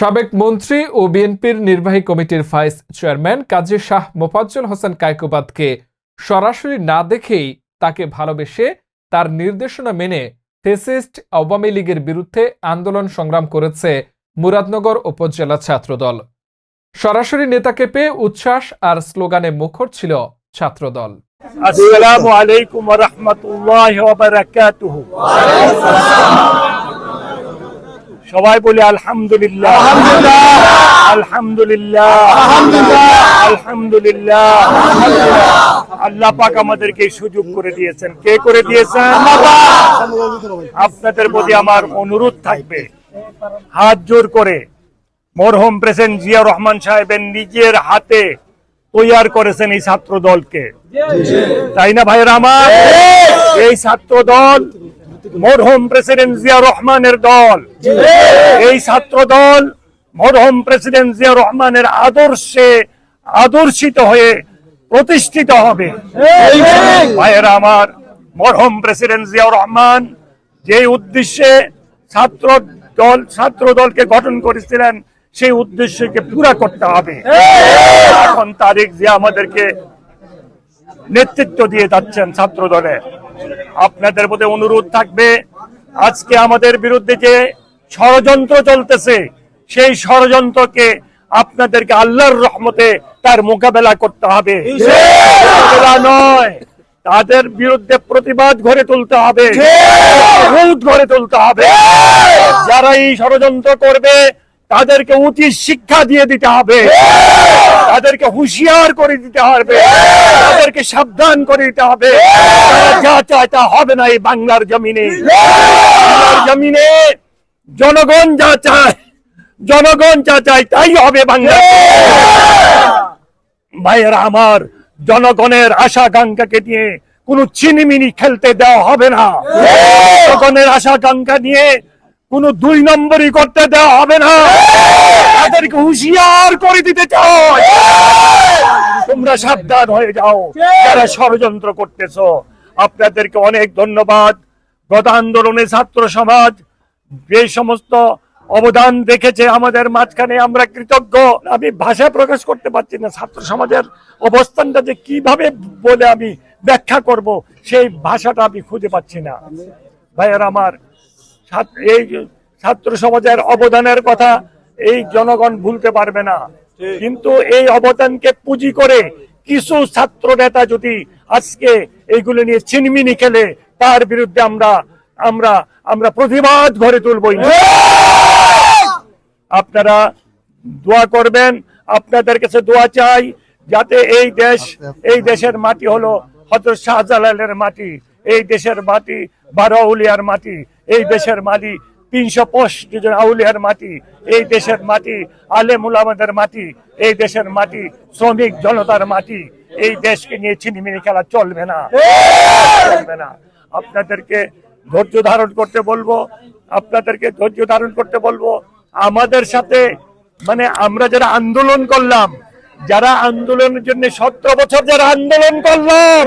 সাবেক মন্ত্রী ও বিএনপির নির্বাহী কমিটির ভাইস চেয়ারম্যান কাজী শাহ মোফাজ্জল হোসেন কায়কোবাদকে সরাসরি না দেখেই তাকে ভালোবেসে তার নির্দেশনা মেনে ফেসিস্ট আওয়ামী লীগের বিরুদ্ধে আন্দোলন সংগ্রাম করেছে মুরাদনগর উপজেলা ছাত্রদল। সরাসরি নেতাকে পেয়ে উচ্ছ্বাস আর স্লোগানে মুখর ছিল ছাত্রদল। আসসালামু আলাইকুম রাহমাতুল্লাহি সবাই বলি আলহামদুলিল্লাহ। আলহামদুলিল্লাহ। আলহামদুলিল্লাহ। আল্লাহ পাক আমাদেরকে সুযোগ করে দিয়েছেন। কে করে দিয়েছেন? আপনাদের প্রতি আমার অনুরোধ থাকবে। হাত জোর করে মরহুম প্রেসিডেন্ট জিয়া রহমান সাহেবের নিজের হাতে তৈয়ার করেছেন এই ছাত্র দলকে তাই না ভাইয়েরা আমার? এই ছাত্র দল মরহুম প্রেসিডেন্ট জিয়া রহমানের দল। এই ছাত্র দল মরহুম প্রেসিডেন্ট জিয়া রহমানের আদর্শে আদর্শিত হয়ে প্রতিষ্ঠিত হবে। ভাইয়েরা আমার মরহুম প্রেসিডেন্ট জিয়া রহমান যে উদ্দেশ্যে ছাত্র দল ছাত্র দলকে গঠন করেছিলেন সেই উদ্দেশ্যকে পুরা করতে হবে। এখন তারিখ জিয়া আমাদেরকে নেতৃত্ব দিয়ে যাচ্ছেন ছাত্র দলে। আপনাদের প্রতি অনুরোধ থাকবে, আজকে আমাদের বিরুদ্ধে যে ষড়যন্ত্র চলতেছে, সেই ষড়যন্ত্রকে আপনাদেরকে আল্লাহর রহমতে তার মোকাবেলা করতে হবে। নয়, তাদের বিরুদ্ধে প্রতিবাদ গড়ে তুলতে হবে গড়ে তুলতে হবে। যারা এই ষড়যন্ত্র করবে, তাদেরকে উচিত শিক্ষা দিয়ে দিতে হবে। তাদেরকে হুঁশিয়ার করে দিতে হবে। তাদেরকে সাবধান করে দিতে হবে। যা চায় তা হবে না এই বাংলার জমিনে। জমিনে জনগণ যা চায়, জনগণ যা চায় তাই হবে বাংলা। ভাইয়েরা, আমার জনগণের আশা আকাঙ্ক্ষাকে নিয়ে কোনো চিনিমিনি খেলতে দেওয়া হবে না। জনগণের আশা আকাঙ্ক্ষা নিয়ে কোন দুই নম্বরই করতে দেওয়া হবে না। তাদেরকে হুঁশিয়ার করে দিতে চাই। তোমরা সাবধান হয়ে যাও। যারা ষড়যন্ত্র করতেছো আপনাদেরকে অনেক ধন্যবাদ। গত আন্দোলনে ছাত্র সমাজ যে সমস্ত অবদান দেখেছে আমাদের মাঝখানে আমরা কৃতজ্ঞ। আমি ভাষা প্রকাশ করতে পারছি না ছাত্র সমাজের অবস্থানটা যে কীভাবে বলে আমি ব্যাখ্যা করব সেই ভাষাটা আমি খুঁজে পাচ্ছি না। ভাইয়ের আমার এই ছাত্র সমাজের অবদানের কথা এই জনগণ ভুলতে পারবে না। কিন্তু এই অবদানকে পুঁজি করে কিছু ছাত্র নেতা যদি আজকে এইগুলো নিয়ে ছিনমিনি খেলে, তার বিরুদ্ধে আমরা আমরা আমরা প্রতিবাদ গড়ে তুলব আপনারা দোয়া করবেন, আপনাদের কাছে দোয়া চাই, যাতে এই দেশ, এই দেশের মাটি হলো হজরত শাহজালালের মাটি, এই দেশের মাটি বারো আউলিয়ার মাটি, এই দেশের মাটি তিনশো পঁয়ষট্টি জন আউলিয়ার মাটি, এই দেশের মাটি আলেম উলামাদের মাটি, এই দেশের মাটি, শ্রমিক জনতার মাটি, এই দেশকে নিয়ে ছিনিমিনি খেলা চলবে না। চলবে না। আপনাদেরকে ধৈর্য ধারণ করতে বলব, আপনাদেরকে ধৈর্য ধারণ করতে বলব, আমাদের সাথে মানে আমরা যারা আন্দোলন করলাম, যারা আন্দোলনের জন্য সতেরো বছর যারা আন্দোলন করলাম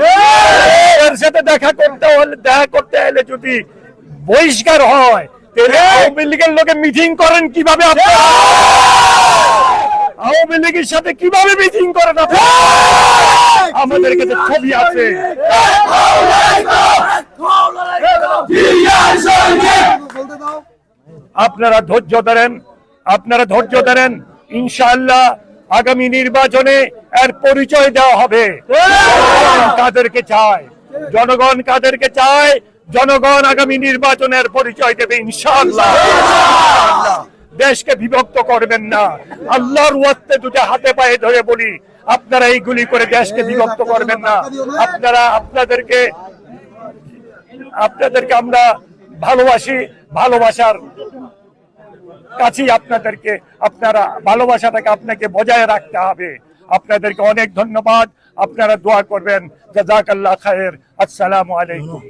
এর সাথে দেখা করতে হলে দেখা করতে হলে যদি বহিষ্কার হয় আওয়ামী লীগের লোকে মিটিং করেন কীভাবে আপনারা আওয়ামী লীগের সাথে কীভাবে মিটিং করেন আপনারা আমাদের কাছে ছবি আছে। আপনারা ধৈর্য ধরেন আপনারা ধৈর্য ধরেন। ইনশাআল্লাহ আগামী নির্বাচনে এর পরিচয় দেওয়া হবে। কাদেরকে চায়? জনগণ কাদেরকে চায়? জনগণ আগামী নির্বাচনের পরিচয় দেবে ইনশাআল্লাহ। দেশকে বিভক্ত করবেন না। আল্লাহর ওয়াস্তে দুটো হাতে পায়ে ধরে বলি আপনারা এইগুলি করে দেশকে বিভক্ত করবেন না। আপনারা আপনাদেরকে আপনাদেরকে আমরা ভালোবাসি ভালোবাসার কাছেই আপনাদেরকে আপনারা ভালোবাসাটাকে আপনাকে বজায় রাখতে হবে। আপনাদেরকে অনেক ধন্যবাদ। আপনারা দোয়া করবেন। জাজাকাল্লাহ খায়ের। আসসালামু আলাইকুম।